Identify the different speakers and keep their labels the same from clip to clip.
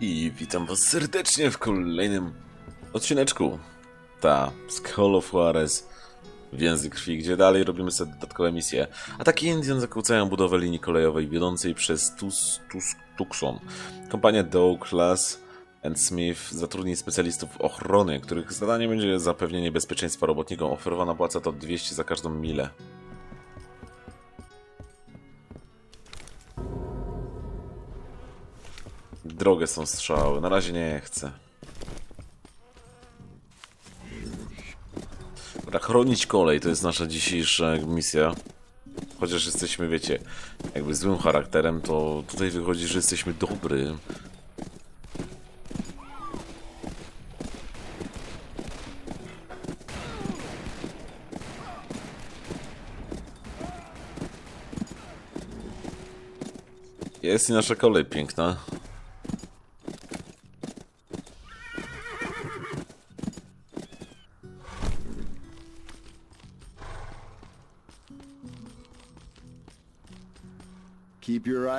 Speaker 1: I witam was serdecznie w kolejnym odcineczku. Ta, z Call of Juarez Więzy Krwi, gdzie dalej robimy sobie dodatkowe misje. Ataki Indian zakłócają budowę linii kolejowej wiodącej przez Tus, Tus, Tucson. Kompania Douglas and Smith zatrudni specjalistów ochrony, których zadaniem będzie zapewnienie bezpieczeństwa robotnikom. Oferowana płaca to 200 za każdą milę. Drogę są strzały. Na razie nie chcę. Dobra, chronić kolej to jest nasza dzisiejsza misja. Chociaż jesteśmy, wiecie, jakby złym charakterem, to tutaj wychodzi, że jesteśmy dobry. Jest i nasza kolej piękna.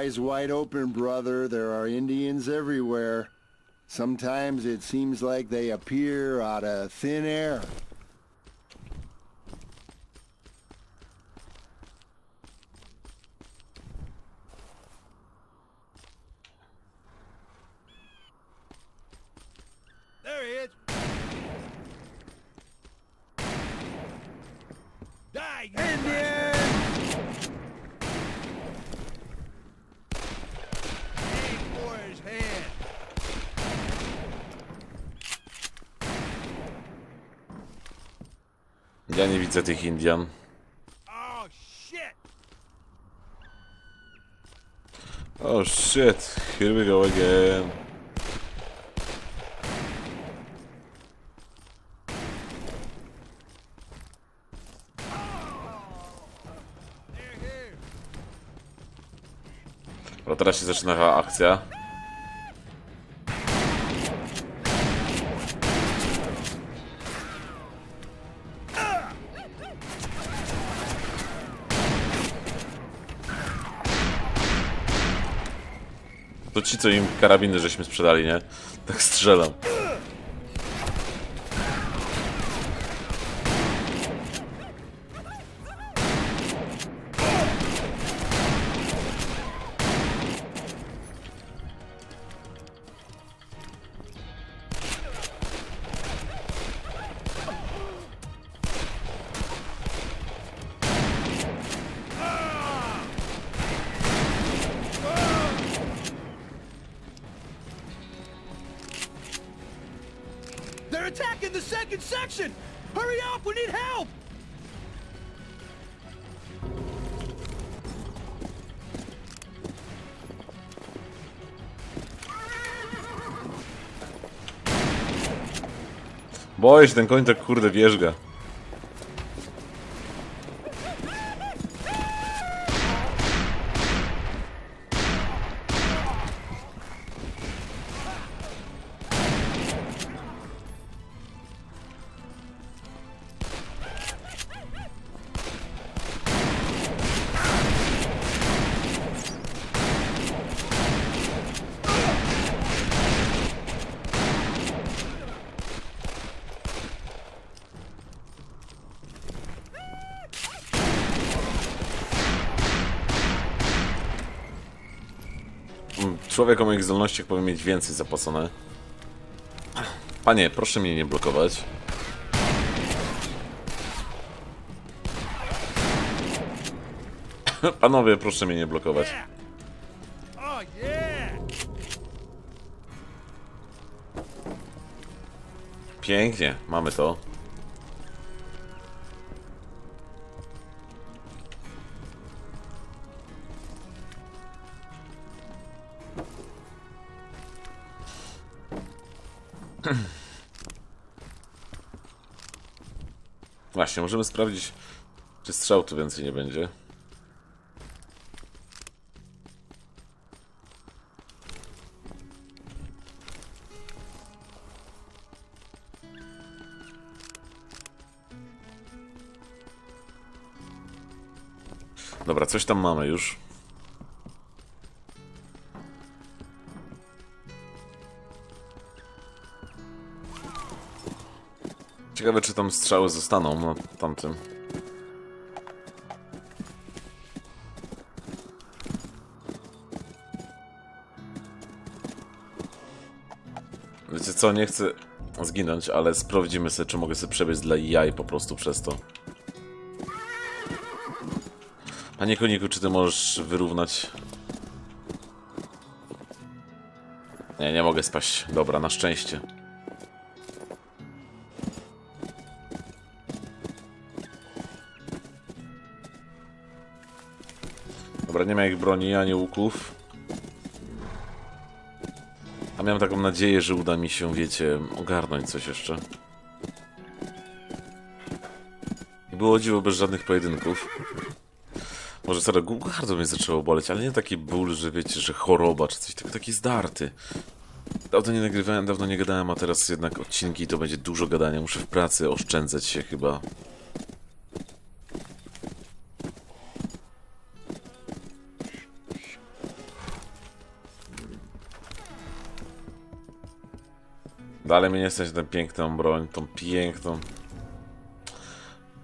Speaker 2: Eyes wide open, brother. There are Indians everywhere. Sometimes it seems like they appear out of thin air.
Speaker 1: Ja nie widzę tych Indian.
Speaker 3: Oh shit!
Speaker 1: Here we go again. Dobra, teraz się zaczyna akcja. Ci, co im karabiny żeśmy sprzedali, nie? Tak strzelam.
Speaker 3: Attacking the second section! Hurry up, we need help!
Speaker 1: Boję ten koń tak kurde wierzga. Człowiek o moich zdolnościach powinien mieć więcej zapłacone. Panie, proszę mnie nie blokować. Panowie, proszę mnie nie blokować. Pięknie, mamy to. Właśnie, możemy sprawdzić, czy strzał tu więcej nie będzie. Dobra, coś tam mamy już. Ciekawe, czy tam strzały zostaną na tamtym. Wiecie co, nie chcę zginąć, ale sprawdzimy sobie, czy mogę sobie przebiec dla jaj po prostu przez to. Panie koniku, czy ty możesz wyrównać... Nie, nie mogę spaść. Dobra, na szczęście. Dobra, nie ma ich broni, ani łuków. A miałem taką nadzieję, że uda mi się, wiecie, ogarnąć coś jeszcze. I było dziwo bez żadnych pojedynków. Może serio, gardło mnie zaczęło boleć, ale nie taki ból, że wiecie, że choroba czy coś, tylko taki zdarty. Dawno nie nagrywałem, dawno nie gadałem, a teraz jednak odcinki to będzie dużo gadania. Muszę w pracy oszczędzać się chyba. Dalej mnie nie stać tę piękną broń, tą piękną.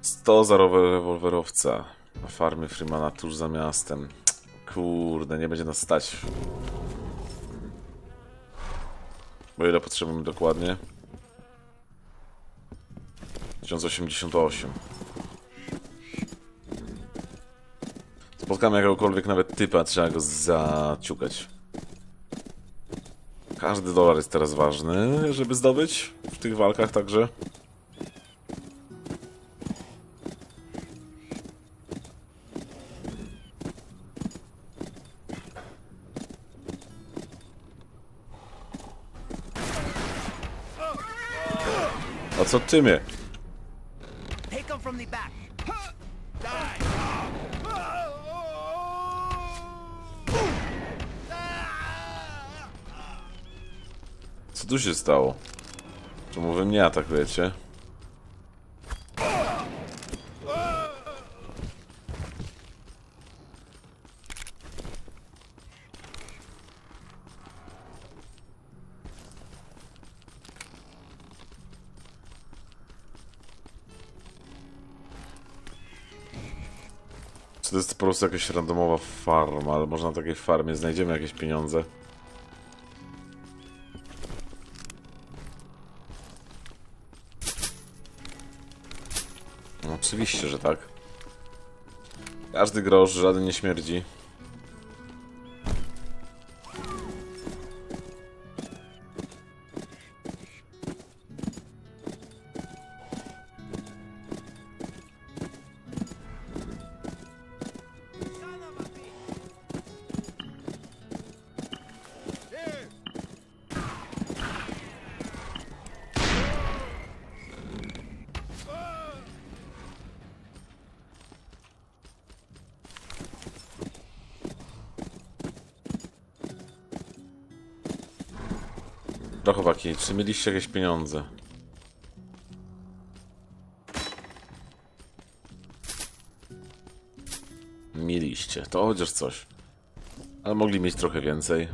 Speaker 1: 100 za rewolwerowca na farmie Freemana tuż za miastem. Kurde, nie będzie nas stać. Bo ile potrzebujemy dokładnie? 1088. Spotkamy jakiegokolwiek nawet typa, trzeba go zaciukać. Każdy dolar jest teraz ważny, żeby zdobyć w tych walkach także. A co ty mnie? Tu się stało? Czemu wy mnie atakujecie? Czy to jest po prostu jakaś randomowa farma, ale może na takiej farmie znajdziemy jakieś pieniądze? Oczywiście, że tak. Każdy grosz, żaden nie śmierdzi. Chłopaki, czy mieliście jakieś pieniądze? Mieliście, to chociaż coś. Ale mogli mieć trochę więcej.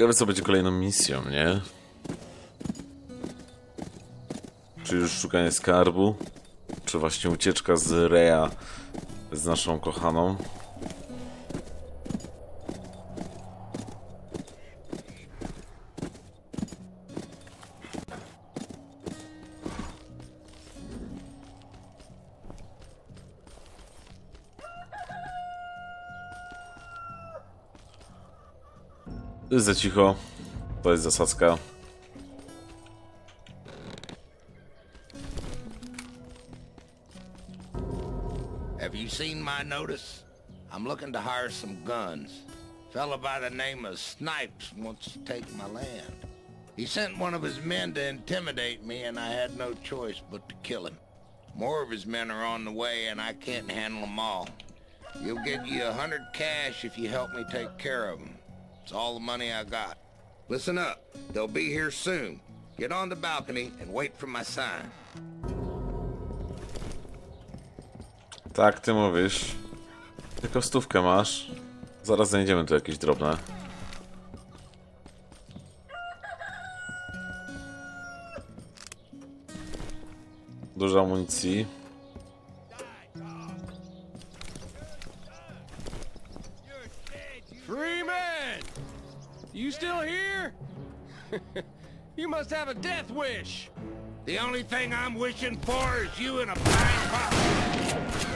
Speaker 1: Ciekawe co będzie kolejną misją, nie? Czy już szukanie skarbu? Czy właśnie ucieczka z Rea z naszą kochaną? Jest za cicho. To jest zasadzka.
Speaker 4: Have you seen my notice? I'm looking to hire some guns. Fella by the name of Snipes wants to take my land. He sent one of his men to intimidate me, and I had no choice but to kill him. More of his men are on the way, and I can't handle them all. You'll get you a hundred cash if you help me take care of them. It's all the money I got. Listen up. They'll be here soon. Get on the balcony and wait for my sign.
Speaker 1: Tak, ty mówisz. Tylko stówkę masz. Zaraz znajdziemy tu jakieś drobne. Dużo amunicji.
Speaker 3: Must have a death wish.
Speaker 4: The only thing I'm wishing for is you in a box.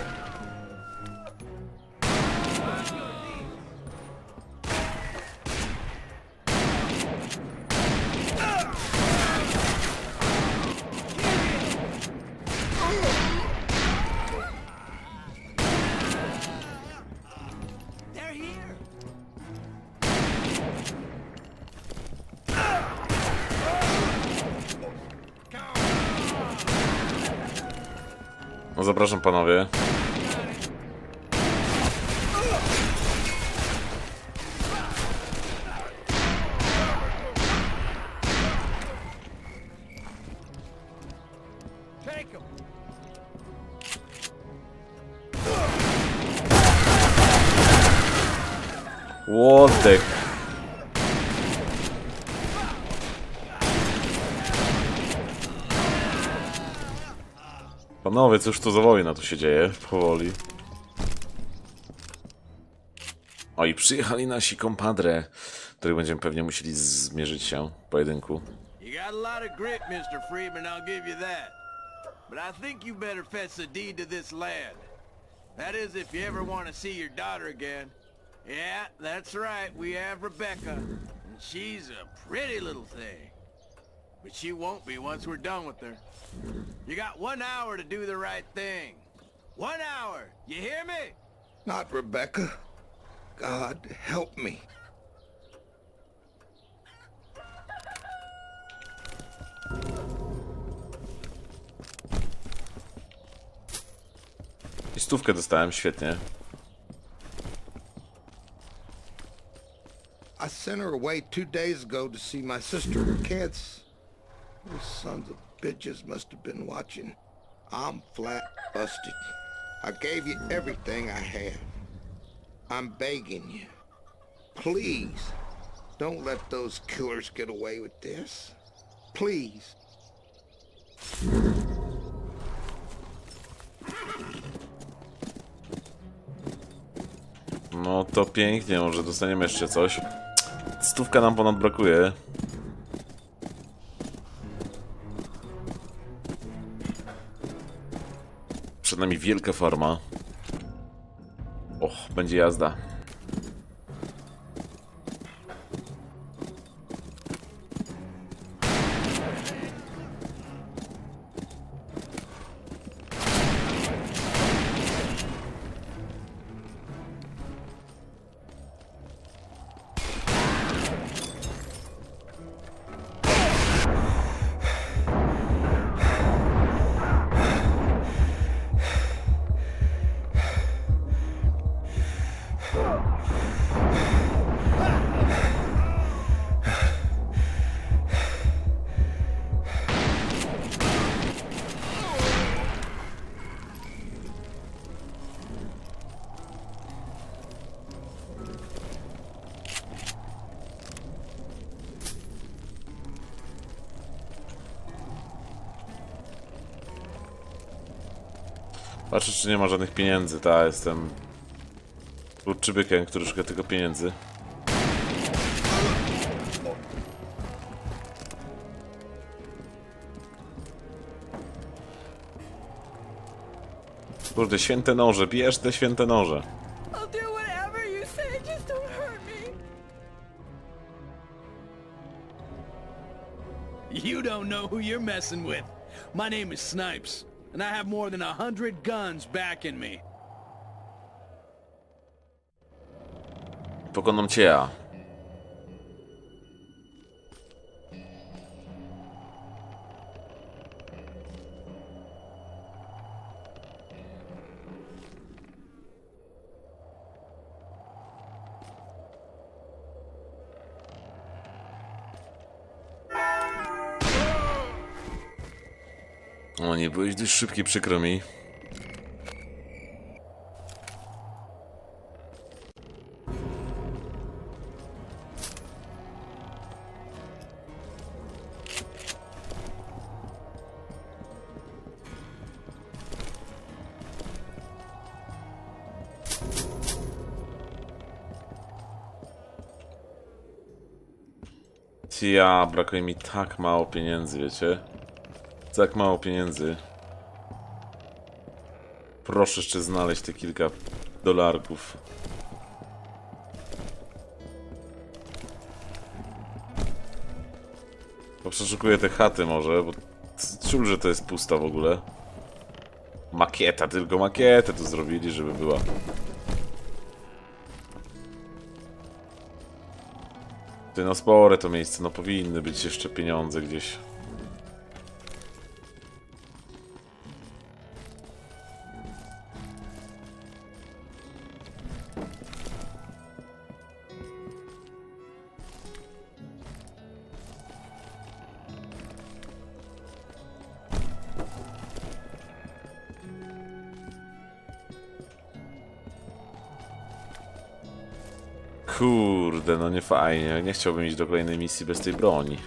Speaker 1: No zapraszam panowie. Panowie, cóż to za wojna tu się dzieje? Powoli. O i przyjechali nasi kompadre, których będziemy pewnie musieli zmierzyć się w pojedynku.
Speaker 3: Freeman. But I think you better fetch the deed to this land. That is, if you ever want to see your daughter again. Yeah, that's right, we have Rebecca. And she's a pretty little thing. But she won't be once we're done with her. You got one hour to do the right thing. One hour, you hear me?
Speaker 4: Not Rebecca. God help me.
Speaker 1: I stówkę dostałem, świetnie.
Speaker 4: I sent her away two days ago to see my sister in Kansas. Those sons of bitches must have been watching. I'm flat busted. I gave you everything I have. I'm begging you. Please, don't let those killers get away with this. Please.
Speaker 1: No to pięknie, może dostaniemy jeszcze coś. Stówka nam ponad brakuje. Przed nami wielka farma. Och, będzie jazda. Patrzę, czy nie ma żadnych pieniędzy. Ta, jestem kurczybykiem, który szuka tylko pieniędzy. Kurde, święte noże, bierz te święte noże.
Speaker 5: You don't
Speaker 3: know who you're messing with. My name is Snipes, and I have more than a hundred guns backing me.
Speaker 1: Pokonam cię ja. O, nie byłeś dość szybki, przykro mi. Ja, brakuje mi tak mało pieniędzy, wiecie? Tak mało pieniędzy. Proszę jeszcze znaleźć te kilka dolarków. Bo przeszukuję te chaty może, bo ciul, że to jest pusta w ogóle. Makieta, tylko makietę tu zrobili, żeby była. Ty no spore to miejsce, no powinny być jeszcze pieniądze gdzieś. Chciałbym iść do kolejnej misji bez tej broni.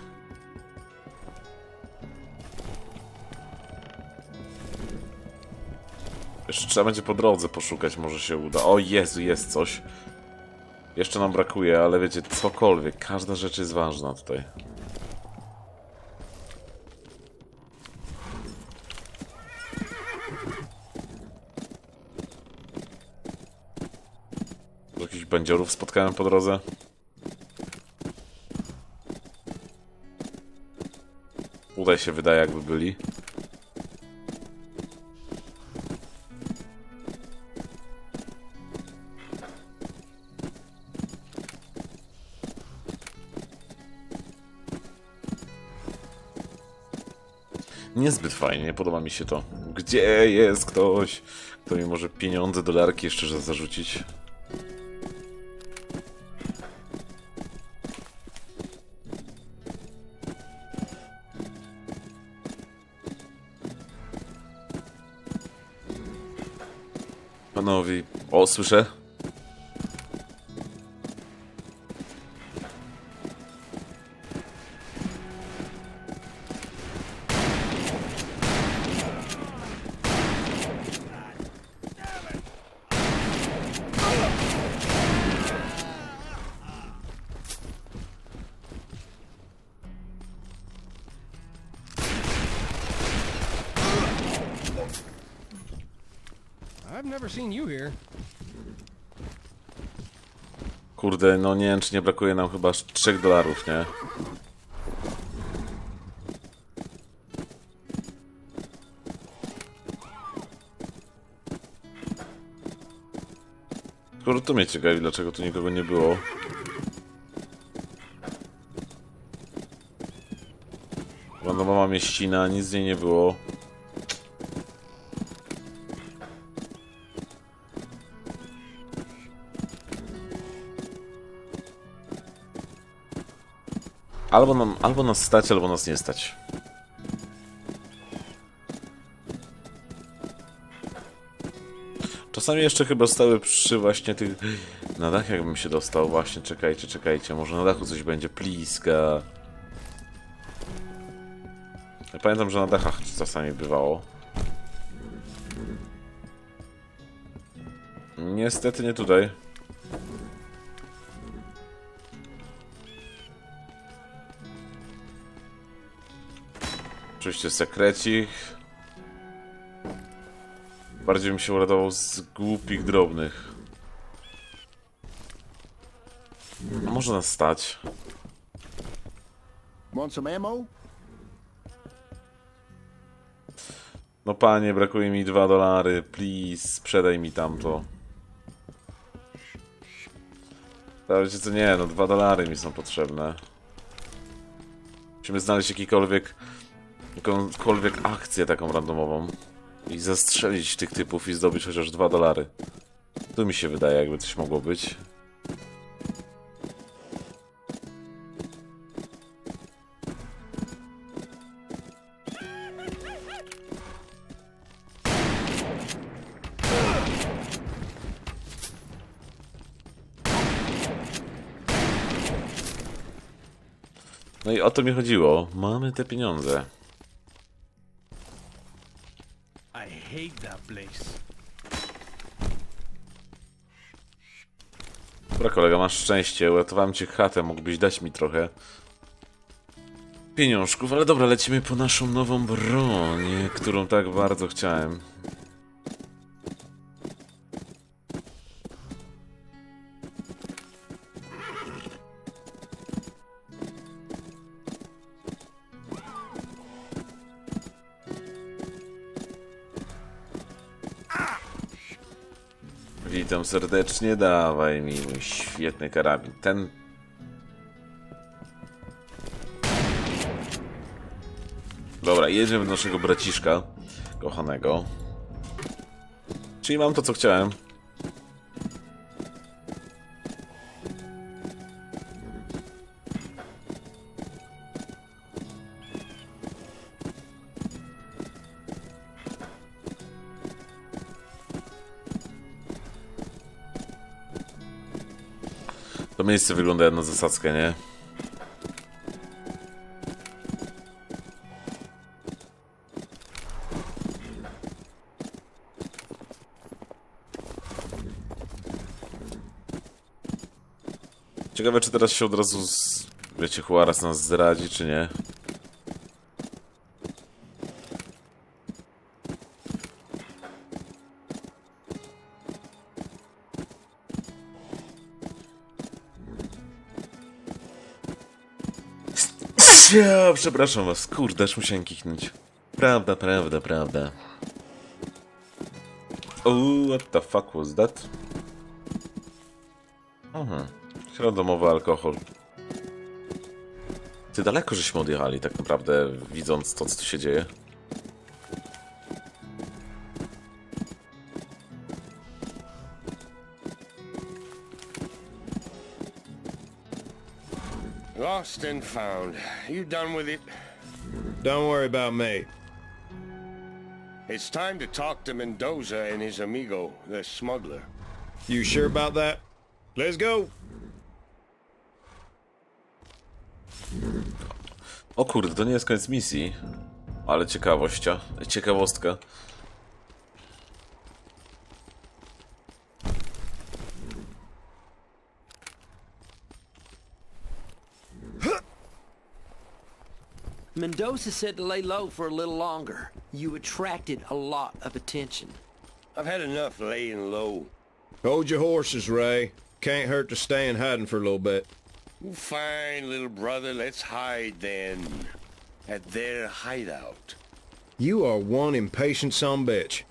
Speaker 1: Jeszcze trzeba będzie po drodze poszukać, może się uda. O Jezu, jest coś. Jeszcze nam brakuje, ale wiecie, cokolwiek. Każda rzecz jest ważna tutaj. Jakichś bandziorów spotkałem po drodze. Się wydaje jakby byli. Niezbyt fajnie, nie podoba mi się to. Gdzie jest ktoś, kto mi może pieniądze, dolarki jeszcze za- zarzucić? Panowie, o, słyszę. Kurde, no nie wiem, czy nie brakuje nam chyba 3 dolarów, nie? Skoro to mnie ciekawi, dlaczego tu nikogo nie było. Randomowa mieścina, nic z niej nie było. Albo, nam, albo nas stać, albo nas nie stać. Czasami jeszcze chyba stały przy właśnie tych... Na dach jakbym się dostał, właśnie, czekajcie, czekajcie, może na dachu coś będzie, pliska. Ja pamiętam, że na dachach czasami bywało. Niestety nie tutaj. Oczywiście sekrecik. Bardziej bym się uradował z głupich drobnych. A może nas stać?
Speaker 2: Want some ammo?
Speaker 1: No panie, brakuje mi 2 dolary. Please, sprzedaj mi tamto. Wiecie co, nie, no 2 dolary mi są potrzebne. Musimy znaleźć jakikolwiek jakąkolwiek akcję taką randomową i zastrzelić tych typów i zdobyć chociaż dwa dolary. Tu mi się wydaje, jakby coś mogło być. No i o to mi chodziło. Mamy te pieniądze.
Speaker 6: Hate that place.
Speaker 1: Dobra kolega, masz szczęście. Uratowałem ci chatę, mógłbyś dać mi trochę pieniążków, ale dobra, lecimy po naszą nową broń, którą tak bardzo chciałem. Witam serdecznie, dawaj mi mój świetny karabin. Ten... Dobra, jedziemy do naszego braciszka, kochanego. Czyli mam to, co chciałem. Miejsce wygląda jak na zasadzkę, nie? Ciekawe, czy teraz się od razu, z... wiecie, Juarez nas zdradzi, czy nie? Przepraszam was, kurde, aż musiałem kichnąć. Prawda, prawda, prawda. Oh, what the fuck was that? Aha, środomowy alkohol. Ty daleko żeśmy odjechali tak naprawdę, widząc to, co tu się dzieje?
Speaker 7: Lost and found. You done with it?
Speaker 8: Don't worry about me.
Speaker 7: It's time to talk to Mendoza and his amigo, the smuggler.
Speaker 8: You sure about that? Let's go.
Speaker 1: O kurde, to nie jest koniec misji. Ale ciekawościa, ciekawostka.
Speaker 9: Mendoza said to lay low for a little longer. You attracted a lot of attention.
Speaker 7: I've had enough laying low.
Speaker 8: Hold your horses, Ray. Can't hurt to stay in hiding for a little bit.
Speaker 7: Fine, little brother, let's hide then. At their hideout.
Speaker 8: You are one impatient son bitch.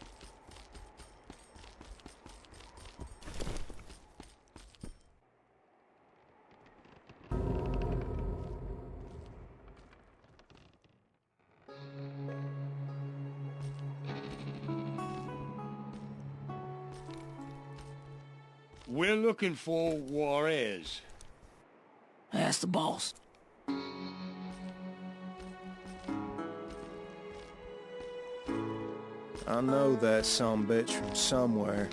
Speaker 7: Looking for Juarez.
Speaker 9: Ask the boss.
Speaker 6: I know that some bitch from somewhere.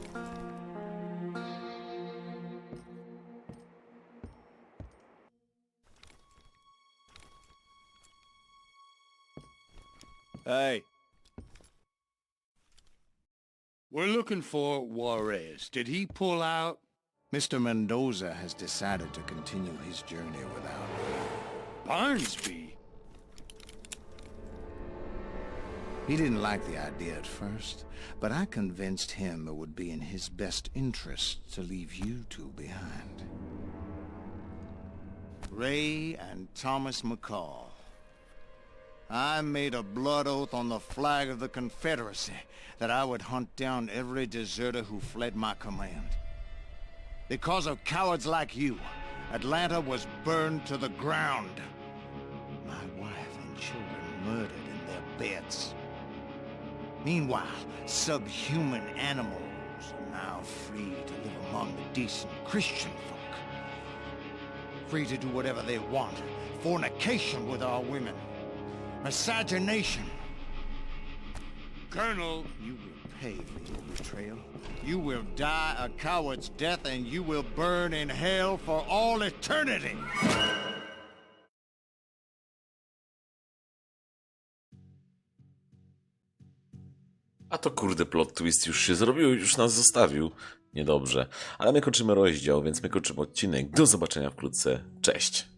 Speaker 6: Hey,
Speaker 7: We're looking for Juarez. Did he pull out?
Speaker 10: Mr. Mendoza has decided to continue his journey without me.
Speaker 7: Barnsby?
Speaker 10: He didn't like the idea at first, but I convinced him it would be in his best interest to leave you two behind. Ray and Thomas McCall. I made a blood oath on the flag of the Confederacy that I would hunt down every deserter who fled my command. Because of cowards like you, Atlanta was burned to the ground. My wife and children murdered in their beds. Meanwhile, subhuman animals are now free to live among the decent Christian folk. Free to do whatever they want. Fornication with our women. Miscegenation.
Speaker 7: Colonel,
Speaker 10: You will pay for your betrayal. You will die a coward's death and you will burn in hell for all eternity!
Speaker 1: A to kurde, plot twist już się zrobił, już nas zostawił. Niedobrze. Ale my kończymy rozdział, więc my kończymy odcinek. Do zobaczenia wkrótce. Cześć!